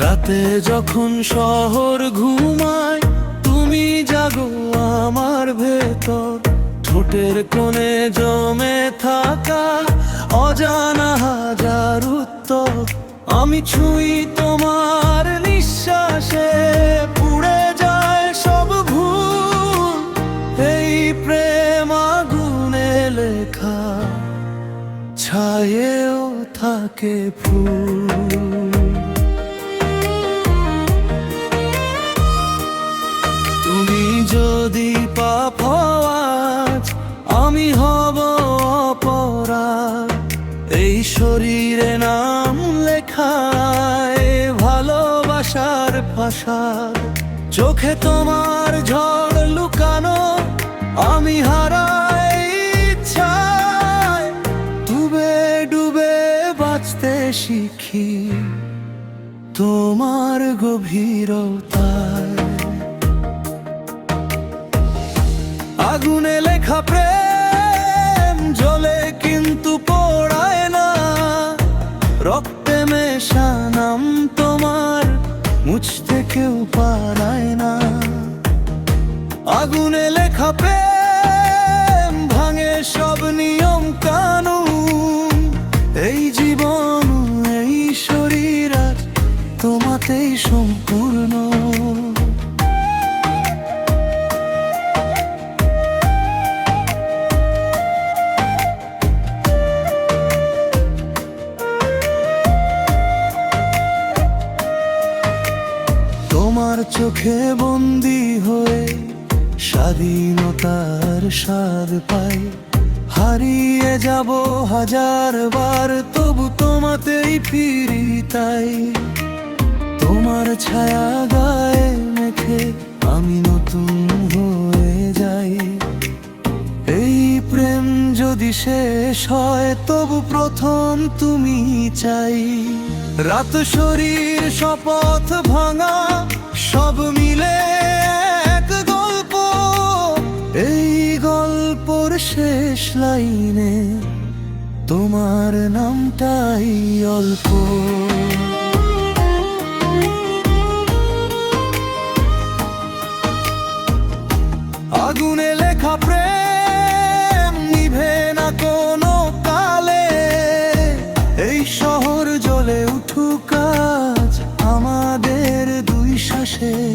রাতে যখন শহর ঘুমায় তুমি জাগো আমার ভেতর। ঠোঁটের কোণে জমে আমি ছুঁই তোমার নিঃশ্বাসে, পুড়ে যায় সব ভুল। এই প্রেম আগুনে লেখা ছায়েও থাকে ফুল। তুমি যদি পাপ আমি হব ভালোবাসার ভাষা। চোখে তোমার ঝড় লুকানো, আমি হারাই ইচ্ছায়। ডুবে ডুবে বাঁচতে শিখি তোমার গভীরতায়। আগুনে লেখা প্রেম জলে কিন্তু পড়ায় না, রক্তে মেশা নাম তোমার মুছতে কেউ পারায় না। আগুনে লেখা প্রেম ভাঙে সব নিয়ম কানুন। এই জীবন, এই শরীর আর তোমাতেই সম্পূর্ণ চোখে বন্দি হয়ে স্বাধীনতার স্বাদ পাই। হারিয়ে যাব হাজার বার, তবু তোমাতেই ফিরি তাই। তোমার ছায়া গায়ে মেখে আমি নতুন শেষ হয়, তবু প্রথম তুমি চাই। রাত শরীর শপথ ভাঙা, সব মিলে এক গল্প। এই গল্পর শেষ লাইনে তোমার নামটাই অল্প। আগুনে 谁